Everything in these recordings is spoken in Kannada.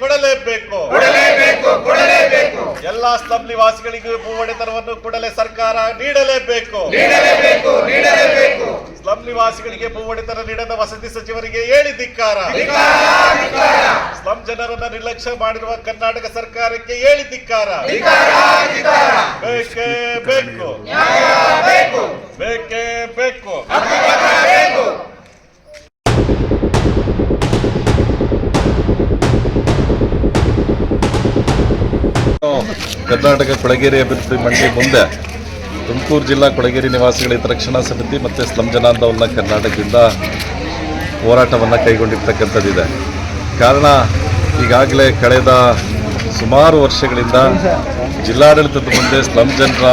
ಕೊಡಲೇಬೇಕು. ಕೊಡಲೇಬೇಕು ಕೊಡಲೇಬೇಕು. ಎಲ್ಲಾ ಸ್ಲಂ ನಿವಾಸಿಗಳಿಗೂ ಭೂ ಒಡೆತನವನ್ನು ಕೂಡಲೇ ಸರ್ಕಾರ ನೀಡಲೇಬೇಕು. ನೀಡಲೇಬೇಕು ನೀಡಲೇಬೇಕು. ಸ್ಲಂ ನಿವಾಸಿಗಳಿಗೆ ಭೂ ಒಡೆತನ ನೀಡದ ವಸತಿ ಸಚಿವರಿಗೆ ಹೇಳಿ ಧಿಕ್ಕಾರ. ಸ್ಲಂ ಜನರನ್ನು ನಿರ್ಲಕ್ಷ್ಯ ಮಾಡಿರುವ ಕರ್ನಾಟಕ ಸರ್ಕಾರಕ್ಕೆ ಹೇಳಿ ಧಿಕ್ಕಾರ. ಬೇಕೇ ಬೇಕು. ಕರ್ನಾಟಕ ಕೊಳಗೇರಿ ಅಭಿವೃದ್ಧಿ ಮಂಡಳಿ ಮುಂದೆ ತುಮಕೂರು ಜಿಲ್ಲಾ ಕೊಳಗೇರಿ ನಿವಾಸಿಗಳ ಹಿತರಕ್ಷಣಾ ಸಮಿತಿ ಮತ್ತು ಸ್ಲಂ ಜನಾಂದವನ್ನು ಕರ್ನಾಟಕದಿಂದ ಹೋರಾಟವನ್ನು ಕೈಗೊಂಡಿರ್ತಕ್ಕಂಥದ್ದಿದೆ. ಕಾರಣ ಈಗಾಗಲೇ ಕಳೆದ ಸುಮಾರು ವರ್ಷಗಳಿಂದ ಜಿಲ್ಲಾಡಳಿತದ ಮುಂದೆ ಸ್ಲಂ ಜನರ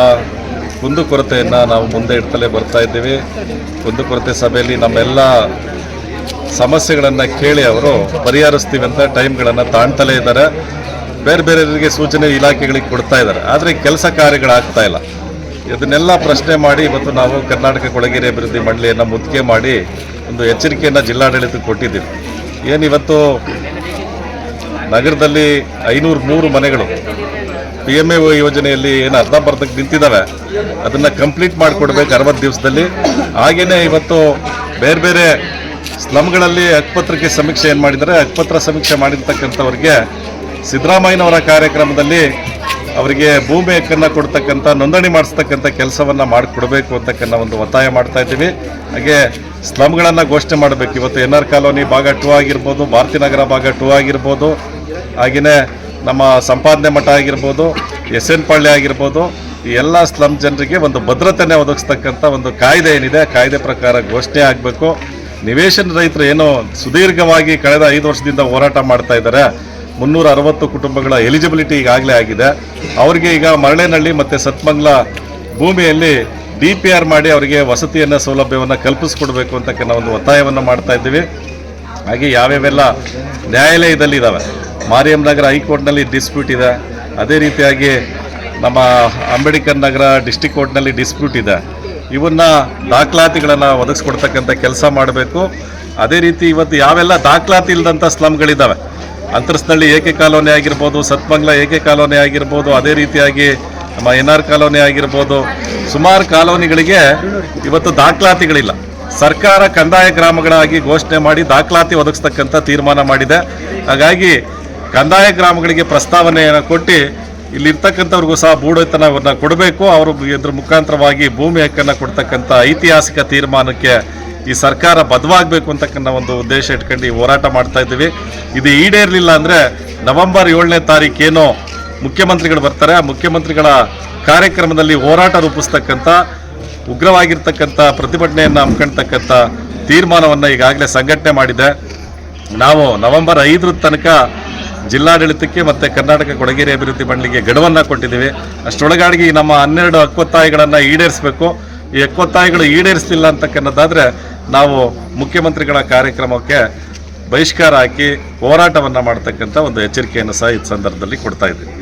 ಕುಂದುಕೊರತೆಯನ್ನು ನಾವು ಮುಂದೆ ಇಡ್ತಲೇ ಬರ್ತಾ ಇದ್ದೀವಿ. ಕುಂದುಕೊರತೆ ಸಭೆಯಲ್ಲಿ ನಮ್ಮೆಲ್ಲ ಸಮಸ್ಯೆಗಳನ್ನು ಕೇಳಿ ಅವರು ಪರಿಹರಿಸ್ತೀವಿ ಅಂತ ಟೈಮ್ಗಳನ್ನು ತಾಣ್ತಲೇ ಇದ್ದಾರೆ. ಬೇರೆ ಬೇರೆಯವರಿಗೆ ಸೂಚನೆ ಇಲಾಖೆಗಳಿಗೆ ಕೊಡ್ತಾ ಇದ್ದಾರೆ. ಆದರೆ ಕೆಲಸ ಕಾರ್ಯಗಳಾಗ್ತಾ ಇಲ್ಲ. ಇದನ್ನೆಲ್ಲ ಪ್ರಶ್ನೆ ಮಾಡಿ ಇವತ್ತು ನಾವು ಕರ್ನಾಟಕ ಕೊಳಗೇರಿ ಅಭಿವೃದ್ಧಿ ಮಂಡಳಿಯನ್ನು ಮುದ್ಕೆ ಮಾಡಿ ಒಂದು ಎಚ್ಚರಿಕೆಯನ್ನು ಜಿಲ್ಲಾಡಳಿತಕ್ಕೆ ಕೊಟ್ಟಿದ್ದೀವಿ. ಏನಿವತ್ತು ನಗರದಲ್ಲಿ ಐನೂರು ಮೂರು ಮನೆಗಳು ಪಿ ಎಂ ಎ ಯೋಜನೆಯಲ್ಲಿ ಏನು ಅರ್ಧಂಬರ್ಧಕ್ಕೆ ನಿಂತಿದ್ದಾವೆ. ಅದನ್ನು ಕಂಪ್ಲೀಟ್ ಮಾಡಿಕೊಡ್ಬೇಕು ಅರವತ್ತು ದಿವಸದಲ್ಲಿ. ಹಾಗೆಯೇ ಇವತ್ತು ಬೇರೆ ಬೇರೆ ಸ್ಲಮ್ಗಳಲ್ಲಿ ಅಕ್ಪತ್ರಕ್ಕೆ ಸಮೀಕ್ಷೆ ಏನು ಮಾಡಿದ್ದಾರೆ? ಅಕ್ಪತ್ರ ಸಮೀಕ್ಷೆ ಮಾಡಿರ್ತಕ್ಕಂಥವ್ರಿಗೆ ಸಿದ್ದರಾಮಯ್ಯನವರ ಕಾರ್ಯಕ್ರಮದಲ್ಲಿ ಅವರಿಗೆ ಭೂಮಿ ಹಕ್ಕನ್ನು ಕೊಡ್ತಕ್ಕಂಥ, ನೋಂದಣಿ ಮಾಡಿಸ್ತಕ್ಕಂಥ ಕೆಲಸವನ್ನು ಮಾಡಿಕೊಡ್ಬೇಕು ಅಂತಕ್ಕಂಥ ಒಂದು ಒತ್ತಾಯ ಮಾಡ್ತಾ ಇದ್ದೀವಿ. ಹಾಗೆ ಸ್ಲಮ್ಗಳನ್ನು ಘೋಷಣೆ ಮಾಡಬೇಕು. ಇವತ್ತು ಎನ್ ಆರ್ ಕಾಲೋನಿ ಭಾಗ ಟೂ ಆಗಿರ್ಬೋದು ಭಾರತಿನಗರ ಭಾಗ ಟೂ ಆಗಿರ್ಬೋದು ಹಾಗೆಯೇ ನಮ್ಮ ಸಂಪಾದನೆ ಮಠ ಆಗಿರ್ಬೋದು, ಎಸ್ ಎನ್ ಪಾಳ್ಯ ಆಗಿರ್ಬೋದು, ಈ ಎಲ್ಲ ಸ್ಲಮ್ ಜನರಿಗೆ ಒಂದು ಭದ್ರತೆನೇ ಒದಗಿಸ್ತಕ್ಕಂಥ ಒಂದು ಕಾಯ್ದೆ ಏನಿದೆ ಕಾಯ್ದೆ ಪ್ರಕಾರ ಘೋಷಣೆ ಆಗಬೇಕು. ನಿವೇಶನ ರೈತರು ಏನು ಸುದೀರ್ಘವಾಗಿ ಕಳೆದ ಐದು ವರ್ಷದಿಂದ ಹೋರಾಟ ಮಾಡ್ತಾ ಇದ್ದಾರೆ. ಮುನ್ನೂರ ಅರವತ್ತು ಕುಟುಂಬಗಳ ಎಲಿಜಿಬಿಲಿಟಿ ಈಗಾಗಲೇ ಆಗಿದೆ. ಅವರಿಗೆ ಈಗ ಮರಳೇನಹಳ್ಳಿ ಮತ್ತು ಸತ್ಮಂಗ್ಲ ಭೂಮಿಯಲ್ಲಿ ಡಿ ಪಿ ಆರ್ ಮಾಡಿ ಅವರಿಗೆ ವಸತಿಯನ್ನು, ಸೌಲಭ್ಯವನ್ನು ಕಲ್ಪಿಸ್ಕೊಡ್ಬೇಕು ನಾವು ಒಂದು ಒತ್ತಾಯವನ್ನು ಮಾಡ್ತಾ ಇದ್ದೀವಿ. ಹಾಗೆ ಯಾವ್ಯಾವೆಲ್ಲ ನ್ಯಾಯಾಲಯದಲ್ಲಿ ಇದ್ದಾವೆ ಮಾರಿಯಂ ನಗರ ಹೈಕೋರ್ಟ್ನಲ್ಲಿ ಡಿಸ್ಪ್ಯೂಟ್ ಇದೆ. ಅದೇ ರೀತಿಯಾಗಿ ನಮ್ಮ ಅಂಬೇಡ್ಕರ್ ನಗರ ಡಿಸ್ಟಿಕ್ ಕೋರ್ಟ್ನಲ್ಲಿ ಡಿಸ್ಪ್ಯೂಟ್ ಇದೆ. ಇವನ್ನ ದಾಖಲಾತಿಗಳನ್ನು ಒದಗಿಸ್ಕೊಡ್ತಕ್ಕಂಥ ಕೆಲಸ ಮಾಡಬೇಕು. ಅದೇ ರೀತಿ ಇವತ್ತು ಯಾವೆಲ್ಲ ದಾಖಲಾತಿ ಇಲ್ಲದಂಥ ಸ್ಲಮ್ಗಳಿದ್ದಾವೆ ಅಂತರ್ಸ್ನಳ್ಳಿ ಏಕೆ ಕಾಲೋನಿ ಆಗಿರ್ಬೋದು, ಸತ್ಮಂಗ್ಲ ಏಕೆ ಕಾಲೋನಿ ಆಗಿರ್ಬೋದು, ಅದೇ ರೀತಿಯಾಗಿ ನಮ್ಮ ಎನ್ ಆರ್ ಕಾಲೋನಿ ಆಗಿರ್ಬೋದು, ಸುಮಾರು ಕಾಲೋನಿಗಳಿಗೆ ಇವತ್ತು ದಾಖಲಾತಿಗಳಿಲ್ಲ. ಸರ್ಕಾರ ಕಂದಾಯ ಗ್ರಾಮಗಳಾಗಿ ಘೋಷಣೆ ಮಾಡಿ ದಾಖಲಾತಿ ಒದಗಿಸ್ತಕ್ಕಂಥ ತೀರ್ಮಾನ ಮಾಡಿದೆ. ಹಾಗಾಗಿ ಕಂದಾಯ ಗ್ರಾಮಗಳಿಗೆ ಪ್ರಸ್ತಾವನೆಯನ್ನು ಕೊಟ್ಟು ಇಲ್ಲಿರ್ತಕ್ಕಂಥವ್ರಿಗೂ ಸಹ ಬೂಡತನವನ್ನು ಕೊಡಬೇಕು. ಅವರು ಇದ್ರ ಮುಖಾಂತರವಾಗಿ ಭೂಮಿ ಹಕ್ಕನ್ನು ಕೊಡ್ತಕ್ಕಂಥ ಐತಿಹಾಸಿಕ ತೀರ್ಮಾನಕ್ಕೆ ಈ ಸರ್ಕಾರ ಬದ್ಧವಾಗಬೇಕು ಅಂತಕ್ಕಂಥ ಒಂದು ಉದ್ದೇಶ ಇಟ್ಕೊಂಡು ಈ ಹೋರಾಟ ಮಾಡ್ತಾ ಇದ್ದೀವಿ. ಇದು ಈಡೇರಲಿಲ್ಲ ಅಂದರೆ ನವೆಂಬರ್ ಏಳನೇ ತಾರೀಕೇನೋ ಮುಖ್ಯಮಂತ್ರಿಗಳು ಬರ್ತಾರೆ. ಆ ಮುಖ್ಯಮಂತ್ರಿಗಳ ಕಾರ್ಯಕ್ರಮದಲ್ಲಿ ಹೋರಾಟ ರೂಪಿಸ್ತಕ್ಕಂಥ, ಉಗ್ರವಾಗಿರ್ತಕ್ಕಂಥ ಪ್ರತಿಭಟನೆಯನ್ನು ಹಮ್ಮಿಕೊಳ್ತಕ್ಕಂಥ ತೀರ್ಮಾನವನ್ನು ಈಗಾಗಲೇ ಸಂಘಟನೆ ಮಾಡಿದೆ. ನಾವು ನವೆಂಬರ್ ಐದರ ತನಕ ಜಿಲ್ಲಾಡಳಿತಕ್ಕೆ ಮತ್ತು ಕರ್ನಾಟಕ ಕೊಡಗೇರಿ ಅಭಿವೃದ್ಧಿ ಮಂಡಳಿಗೆ ಗಡುವನ್ನು ಕೊಟ್ಟಿದ್ದೀವಿ. ಅಷ್ಟರೊಳಗಾಗಿ ನಮ್ಮ ಹನ್ನೆರಡು ಹಕ್ಕೊತ್ತಾಯಗಳನ್ನು ಈಡೇರಿಸಬೇಕು. ಈ ಒತ್ತಾಯಗಳು ಈಡೇರಿಸಲಿಲ್ಲ ಅಂತಕ್ಕನ್ನೋದಾದರೆ ನಾವು ಮುಖ್ಯಮಂತ್ರಿಗಳ ಕಾರ್ಯಕ್ರಮಕ್ಕೆ ಬಹಿಷ್ಕಾರ ಹಾಕಿ ಹೋರಾಟವನ್ನು ಮಾಡ್ತಕ್ಕಂಥ ಒಂದು ಎಚ್ಚರಿಕೆಯನ್ನು ಸಹ ಈ ಸಂದರ್ಭದಲ್ಲಿ ಕೊಡ್ತಾ ಇದ್ದೀವಿ.